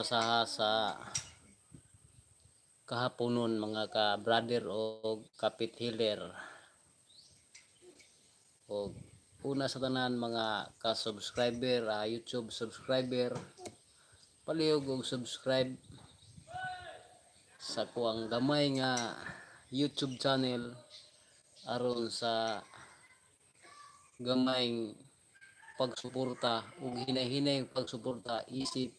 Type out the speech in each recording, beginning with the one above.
oras sa kahaponon mga ka brother o kapit healer. O una sa tanan mga ka subscriber ah, YouTube subscriber palihog og subscribe sa kuang gamay nga YouTube channel aron sa gamay pagsuporta ug hinay-hinay pagsuporta isip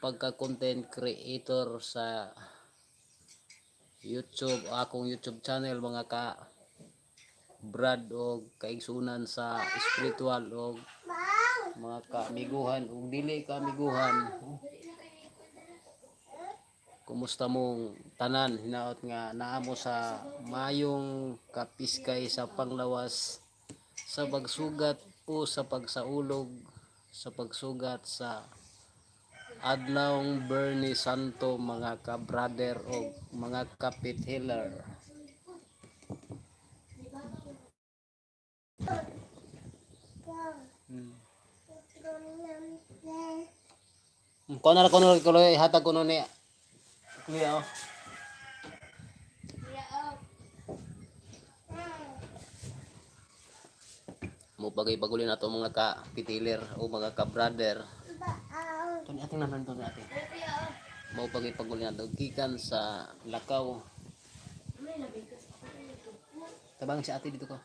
pagka content creator sa YouTube akong YouTube channel mga ka Brad o kaigsunan sa spiritual o mga kaamiguhan ug dili kaamiguhan kumusta mong tanan? Hinaot nga naamo sa mayong kapiskay sa panglawas sa pagsugat o sa pagsaulog sa pagsugat sa adlawng Bernie Santo mga ka-brother o mga kapit healer. Hmm. Kung na ko na ko hatag ko ni Kuya oh. Mo bagay bagulin nato mga ka pitiler o mga ka brother. Tuni ating naman to natin. Mo bagay pagulin nato gikan sa lakaw. Tabang si ate dito ko.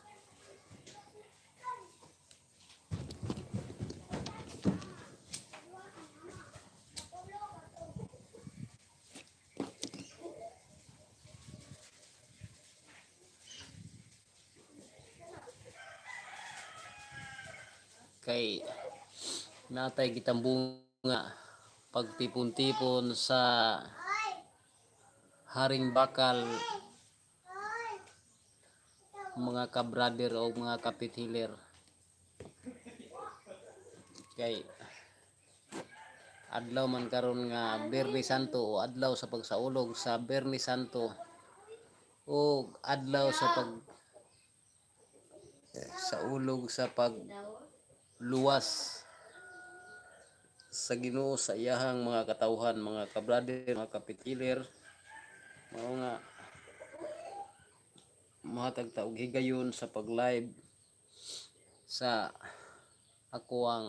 kay natay kitang pagtipon-tipon sa haring bakal mga ka-brother o mga kapit-healer kay adlaw man karon nga Berni Santo o adlaw sa pagsaulog sa Berni Santo o adlaw sa pag sa ulog sa pag luwas sa Ginoo sa iyahang mga katawhan mga kabrader mga kapitiler. Mao nga mahatag ta higayon sa pag live sa ako ang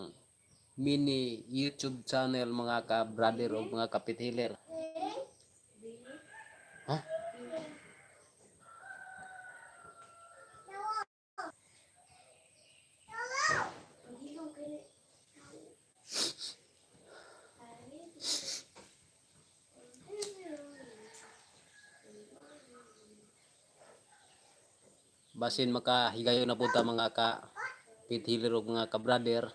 mini YouTube channel mga ka-brother o mga kapitiler. Ha basin makahigayon na po ta mga ka pithiler o mga ka-brother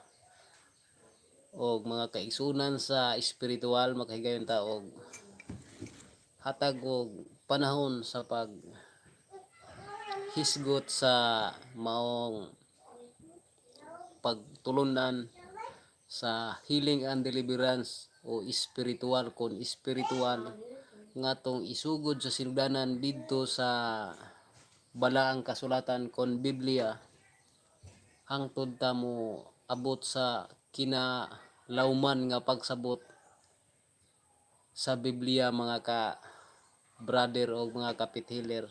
o mga kaigsunan sa espiritual makahigayon ta og hatag og panahon sa pag hisgot sa maong pagtulunan sa healing and deliverance o spiritual kon spiritual nga tong isugod sa sinugdanan didto sa balaang kasulatan kon Biblia. Hangtod ta mo abot sa kinalauman nga pagsabot sa Biblia mga ka brother o mga kapithiler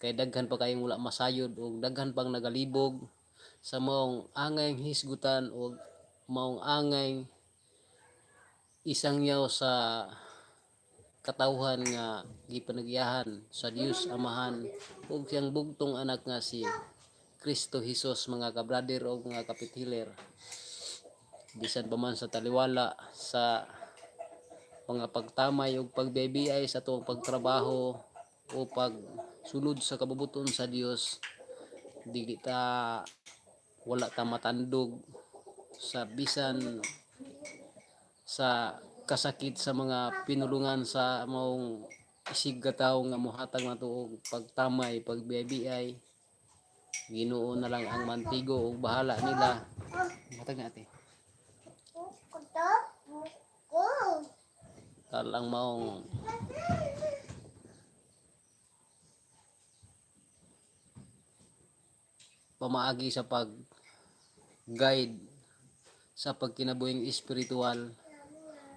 kay daghan pa kayong wala masayod o daghan pang nagalibog sa maong angay hisgutan o maong angay isang yaw sa katawhan nga gipanagyahan sa Dios Amahan ug siyang bugtong anak nga si Kristo Hesus mga kabrader o mga kapithiler. Bisan pa man sa taliwala sa mga pagtamay ug pagbibiyay sa tuwang pagtrabaho o pagsulod sa kabubuton sa Dios dili ta wala ta matandog sa bisan sa kasakit sa mga pinulungan sa maong isig gataw nga mohatag na og pagtamay pagbiay Ginoo na lang ang mantigo ug bahala nila. Hatag na ate. Talang maong pamaagi sa pag guide sa pagkinabuhing espiritual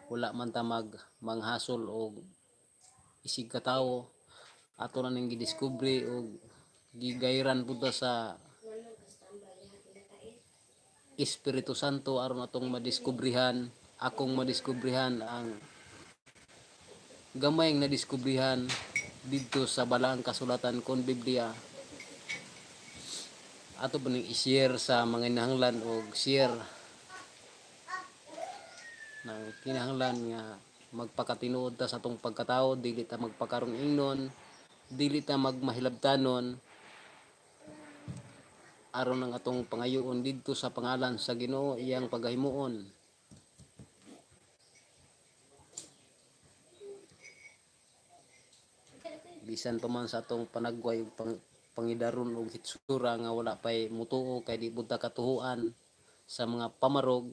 wala man ta mag manghasol og isig ka tawo ato na ning gidiskubre og gigayran pud sa Espiritu Santo. Aron atong madiskubrihan akong madiskubrihan ang gamay nga nadiskubrihan didto sa balaang kasulatan kon Biblia. Ato pa ning i-share sa mga hinahanglan og share ng kinahanglan nga magpakatinuod ta sa atong pagkatao dili ta magpakarong ingnon dili ta magmahilabtanon aron ang atong pangayoon didto sa pangalan sa Ginoo iyang pagahimuon bisan pa man sa atong panagway pang, pangidaron og hitsura nga wala pay mutuo kay di budta katuhuan sa mga pamarog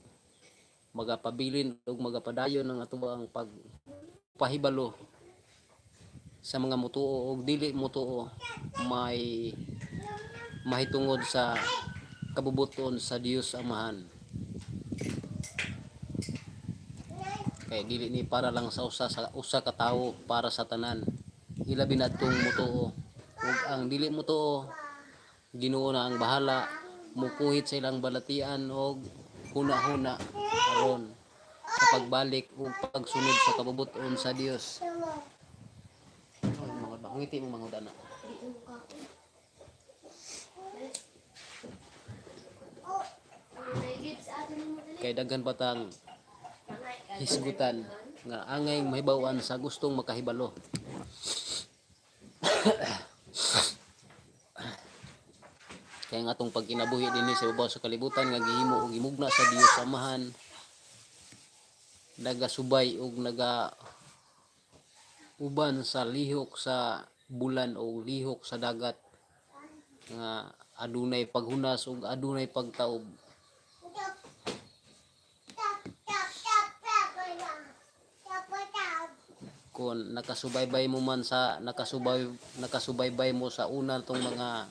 magapabilin ug magapadayon ang ato ang pag pahibalo sa mga mutuo ug dili mutuo may mahitungod sa kabubuton sa Dios Amahan. Kay dili ni para lang sa usa sa usa ka tawo para sa tanan. Ilabi na tong mutuo. Ug ang dili mutuo Ginoo na ang bahala mukuhit sa ilang balatian og huna-huna aron sa pagbalik ug pagsunod sa kabubuton sa Dios Ay, mga bangiti mo mga udana kay daghan pa tang hisgutan nga angay mahibawan sa gustong makahibalo kaya nga atong pagkinabuhi dinhi sa ibabaw sa kalibutan nga gihimo og gimugna sa Dios Amahan. Nagasubay og naga uban sa lihok sa bulan o lihok sa dagat. Nga adunay paghunas ug adunay pagtaob. Kung nakasubaybay mo man sa nakasubay nakasubaybay mo sa una tong mga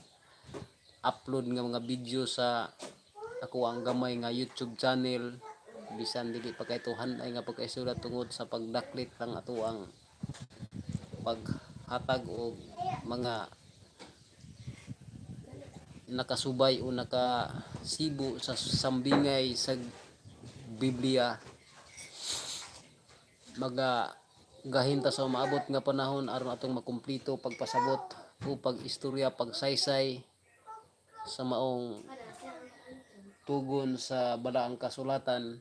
upload nga mga video sa ako ang gamay nga YouTube channel. Bisan dili pa kay tuhan ay nga pagkaisulat tungod sa pagdaklit lang ato ang paghatag og mga nakasubay o nakasibo sa sambingay sa Biblia. Maga gahinta sa maabot nga panahon aron atong makumplito pagpasabot o pag-istorya pagsaysay sa maong tugon sa balaang kasulatan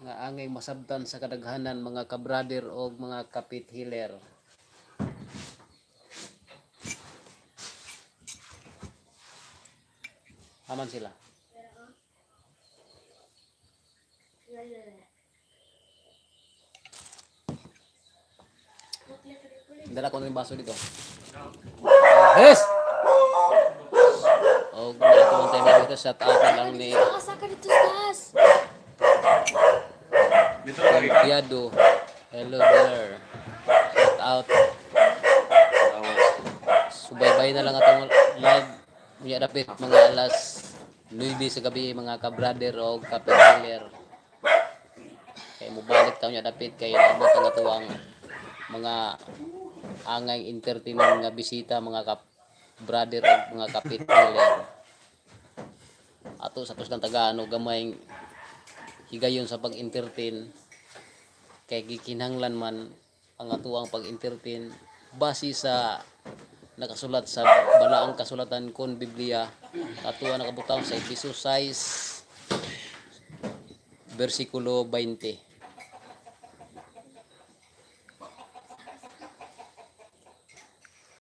nga angay masabtan sa kadaghanan mga kabrader o mga kapit hiler Haman sila. Dala ko ng baso dito. Yes! O, kung ang tayo dito, shout out na lang ni Nakasaka dito sa taas. Piado. Hello there. Shout out. Subaybay na lang atong live. Mga dapit mga alas 9 sa gabi mga kabrader o kapitler. Kaya mo balik tayo niya dapit kay abot ang atuang mga angay entertainment nga bisita mga kap brother o mga kapitler. Ato sa tos ng Tagaano gamay higayon sa pag-entertain. Kay gikinahanglan man ang atuang pag-entertain base sa nakasulat sa balaang kasulatan kon Biblia. Atuwa nakabutaw sa Efeso 6 versikulo 20